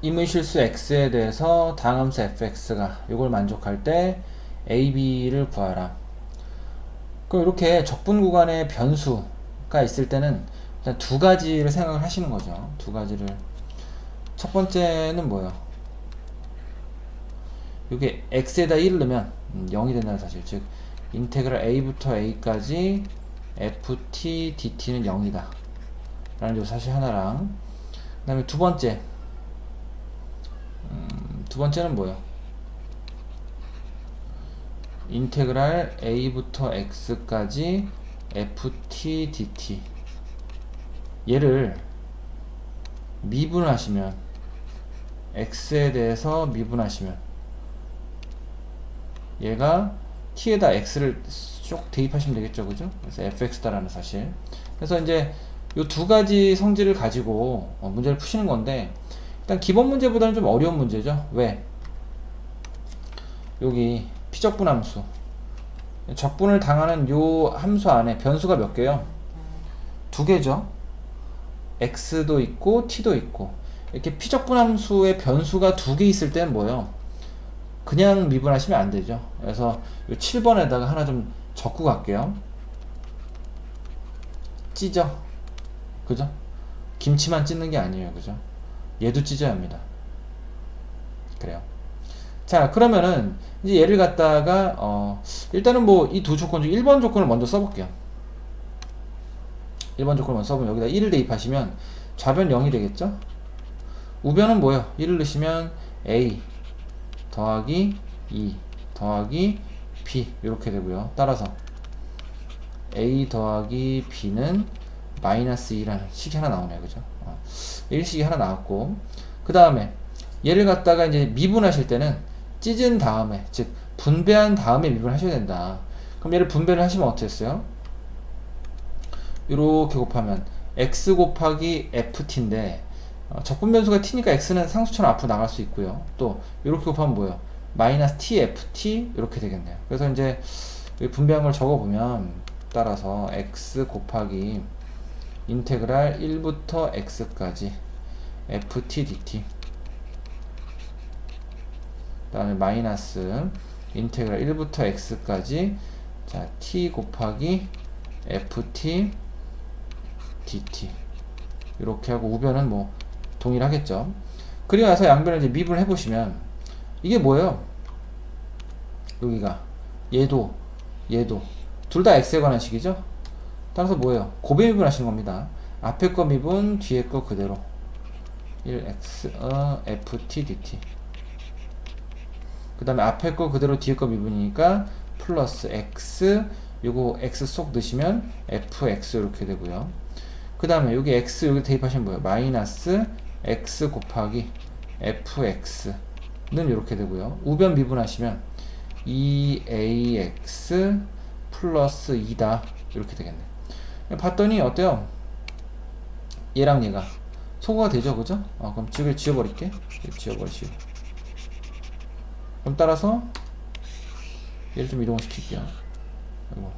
임의실수 x에 대해서 다항함수 fx가 이걸 만족할 때 a, b를 구하라. 그럼 이렇게 적분 구간에 변수가 있을 때는 일단 두 가지를 생각을 하시는 거죠. 두 가지를. 첫 번째는 뭐예요? 이게 x에다 1을 넣으면 0이 된다는 사실. 즉 인테그랄 a부터 a까지 ft dt는 0이다. 라는 요 사실 하나랑 그 다음에 두 번째 음, 두 번째는 뭐예요? 인테그랄 a부터 x까지 ft dt 얘를 미분하시면 x에 대해서 미분하시면 얘가 t에다 x를 쭉 대입하시면 되겠죠 그죠? 그래서 fx다라는 사실. 그래서 이제 이 두 가지 성질을 가지고 어, 문제를 푸시는 건데 일단 기본 문제보다는 좀 어려운 문제죠 왜 여기 피적분 함수 적분을 당하는 요 함수 안에 변수가 몇 개요 두 개죠 x도 있고 t도 있고 이렇게 피적분 함수의 변수가 두 개 있을 때는 뭐예요 그냥 미분하시면 안 되죠. 그래서 이 7번에다가 하나 좀 적고 갈게요. 찢어. 그죠? 김치만 찢는 게 아니에요. 그죠? 얘도 찢어야 합니다. 그래요. 자, 그러면은 이제 얘를 갖다가 어 일단은 뭐 이 두 조건 중 1번 조건을 먼저 써볼게요. 1번 조건을 먼저 써보면 여기다 1을 대입하시면 좌변 0이 되겠죠? 우변은 뭐예요? 1을 넣으시면 a 더하기 2 더하기 b 이렇게 되고요. 따라서 a 더하기 b는 마이너스 2라는 식이 하나 나오네요. 그죠? 어, 1식이 하나 나왔고 그 다음에 얘를 갖다가 이제 미분하실 때는 찢은 다음에 즉 분배한 다음에 미분하셔야 된다. 그럼 얘를 분배를 하시면 어떻게 했어요? 이렇게 곱하면 x 곱하기 ft인데 어, 적분 변수가 t니까 x는 상수처럼 앞으로 나갈 수 있고요. 또 이렇게 곱하면 뭐예요? 마이너스 tft 이렇게 되겠네요. 그래서 이제 분배한 걸 적어보면 따라서 x 곱하기 인테그랄 1부터 x까지 ft dt 다음에 마이너스 인테그랄 1부터 x까지 자 t 곱하기 ft dt 이렇게 하고 우변은 뭐 동일하겠죠. 그리고 나서 양변을 이제 미분을 해보시면 이게 뭐예요? 여기가 얘도 얘도 둘 다 x에 관한 식이죠. 따라서 뭐예요? 고배 미분 하시는 겁니다. 앞에 거 미분, 뒤에 거 그대로 1x 어, ft dt 그 다음에 앞에 거 그대로 뒤에 거 미분이니까 플러스 x 요거 x 쏙 넣으시면 fx 이렇게 되고요. 그 다음에 여기 x 여기 대입하시면 뭐예요? 마이너스 x 곱하기 fx는 이렇게 되고요. 우변 미분하시면 2ax 플러스 2다 이렇게 되겠네. 봤더니 어때요? 얘랑 얘가 소거가 되죠, 그죠? 어, 그럼 지금 지워버릴게. 지워버리시고. 그럼 따라서 얘를 좀 이동을 시킬게요. 이거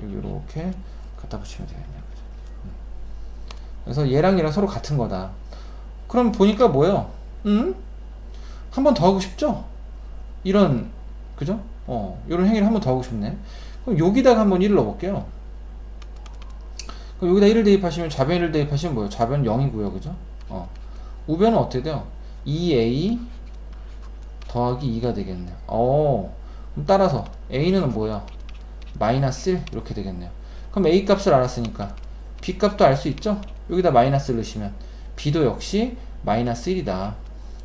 이렇게 갖다 붙이면 되겠네요. 음. 그래서 얘랑 얘랑 서로 같은 거다. 그럼 보니까 뭐예요? 음? 한 번 더 하고 싶죠? 이런 그죠? 어, 이런 행위를 한 번 더 하고 싶네. 그럼 여기다가 한번 1을 넣어볼게요. 그럼 여기다 1을 대입하시면 좌변 1을 대입하시면 뭐예요? 좌변 0이고요. 그죠? 어. 우변은 어떻게 돼요? 2a 더하기 2가 되겠네요. 어. 그럼 따라서 a는 뭐야? 마이너스 1 이렇게 되겠네요. 그럼 a 값을 알았으니까 b 값도 알 수 있죠? 여기다 마이너스를 넣으시면 b도 역시 마이너스 1이다.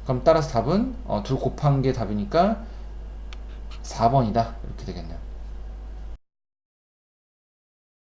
그럼 따라서 답은 어, 둘 곱한 게 답이니까 4번이다. 이렇게 되겠네요.